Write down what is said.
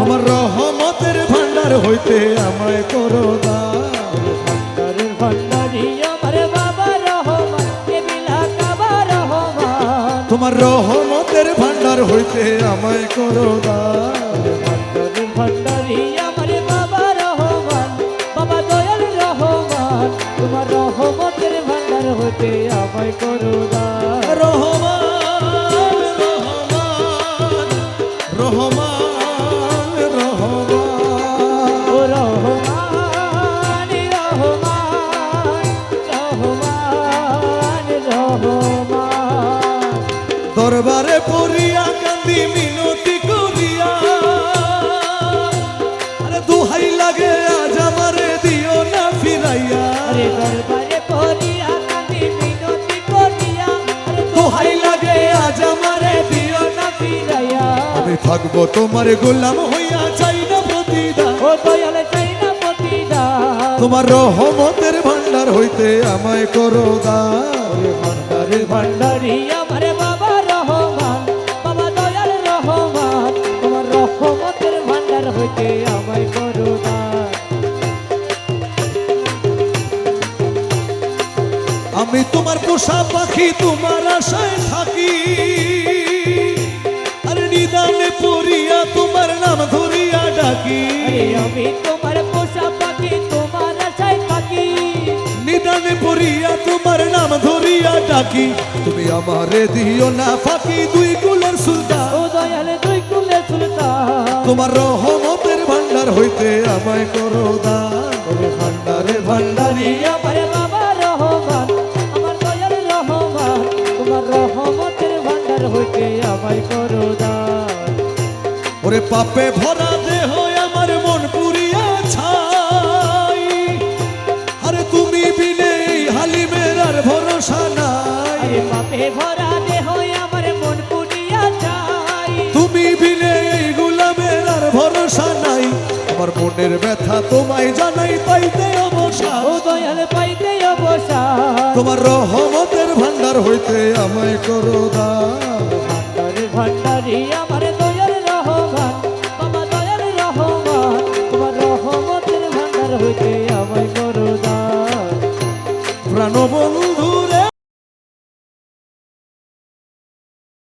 তোমার রহমতের ভান্ডার হইতে আমায় করো ভান্ডারের ভান্ডারি আমার বাবা রহমান তোমার রহমতের ভান্ডার হইতে আমায় করো ভান্ডারের ভান্ডারি আমার বাবা রহমান বাবা দয়াল রহমান তোমার রহমতের ভান্ডার হতে আমায় করো দান দরবারে পড়িয়া কান্দি মিনতি করিয়া। আরে দুহাই লাগে আজ আমারে দিও না ফিরাইয়া। আরে দরবারে পড়িয়া কান্দি মিনতি করিয়া। আরে দোহাই লাগে আজ আমারে দিও না ফিরাইয়া। আমি থাকব তোমার গোলাম হইয়া চাই না প্রতিদান। ও দয়াল চাই না পতিদা তোমার রহমতের ভান্ডার হইতে আমায় করো দান। ভান্ডারে ভান্ডারি আমি তোমার পোষা পাখি তোমার আশায় থাকি। আরে নিদানে পড়িয়া তোমার নাম ধরিয়া ডাকি। আমি তোমার পোষা পাখি তোমার আশায় থাকি। নিদানে পড়িয়া তোমার নাম ধরিয়া ডাকি। তুমি আমারে দিও না ফাঁকি দুই কুলের সুলতান। ও দয়াল দুই কুলে সুলতান। তোমার রহমতের ভান্ডার হইতে আমায় করো দান। ভান্ডারে ভান্ডারি ভান্ডারি ভান্ডার হইতে আমায় করো দান। ওরে পাপে ভরা দেহ আমার মন পুরিয়া ছাই। আরে তুমি বিনে হালিমের আর ভরসা নাই। আরে পাপে ভরা দেহ আমার মন পুড়িয়া যায় তুমি বিনে এই গুলামের আর ভরসা নাই। আমার মনের ব্যথা তোমায় জানাই পাইতে অবসা। ও দয়াল পাইতে অবসা। তোমার রহমতের ভান্ডার হইতে আমায় করো দান। ভান্ডারে ভান্ডারি আমার দয়াল রহমান। বাবা দয়াল রহমান তোমার রহমতের ভান্ডার হইতে আমায় করো দান। প্রাণবন্ধু